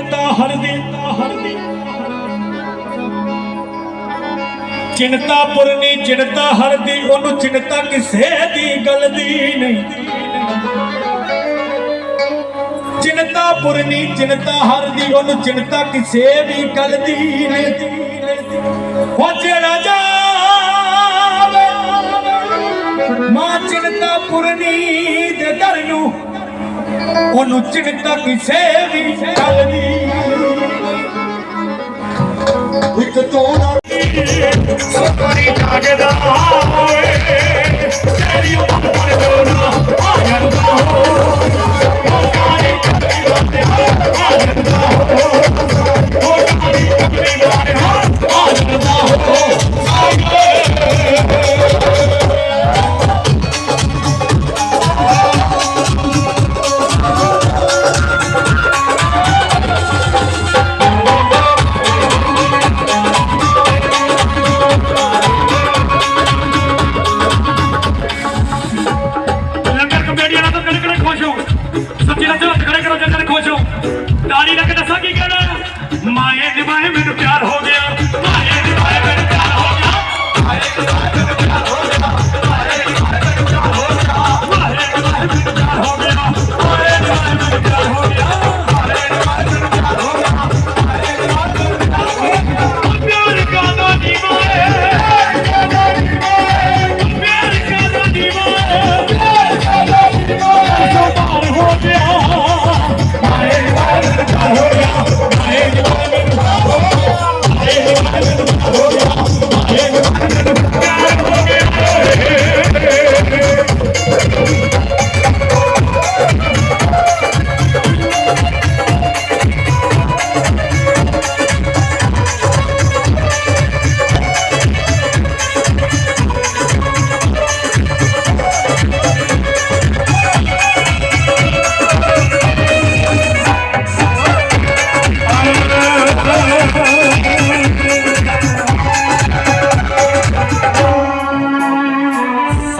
ਚਿੰਤਾ ਹਰਦੀ ਹਰਦੀ ਚਿੰਤਾ ਪੁਰਨੀ ਚਿੰਤਾ ਹਰਦੀ ਉਹਨੂੰ ਚਿੰਤਾ ਕਿਸੇ ਦੀ ਗੱਲ ਦੀ ਨਹੀਂ। ਚਿੰਤਾ ਪੁਰਨੀ ਚਿੰਤਾ ਹਰਦੀ ਉਹਨੂੰ ਚਿੰਤਾ ਕਿਸੇ ਵੀ ਗੱਲ ਦੀ ਨਹੀਂ। ਉਹ ਜਿਹੜਾ ਜਾਵੇ, ਮਾਂ ਚਿੰਤਾ ਪੁਰਨੀ ਦੇ ਦਰ ਨੂੰ, ਉਹਨੂੰ ਚਿੰਤਾ ਕਿਸੇ ਵੀ ਗੱਲ ਕੋਣ ਸਤਰੀ ਜਾਗਦਾ ਸੱਚੀ ਲੱਜ ਹੱਥ ਖੜੇ ਕਰੋ ਜਿਹੜੇ ਖੁਸ਼ ਹੋ। ਤਾਲੀ ਲੱਗ ਦੱਸਾਂ ਕੀ ਕਹਿਣਾ? ਮਾਏ ਨਿਭਾਏ ਮੈਨੂੰ ਪਿਆਰ ਹੋ ਗਿਆ। ਮਾਏ ਨਿਭਾਏ ਮੈਨੂੰ ਪਿਆਰ ਹੋ ਗਿਆ। ਮਾਏ ਨਿਭਾਏ ਮੈਨੂੰ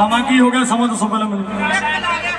ਸਮਾਂ ਕੀ ਹੋ ਗਿਆ? ਸਮਝ ਤੋਂ ਪਹਿਲਾਂ ਮੈਨੂੰ।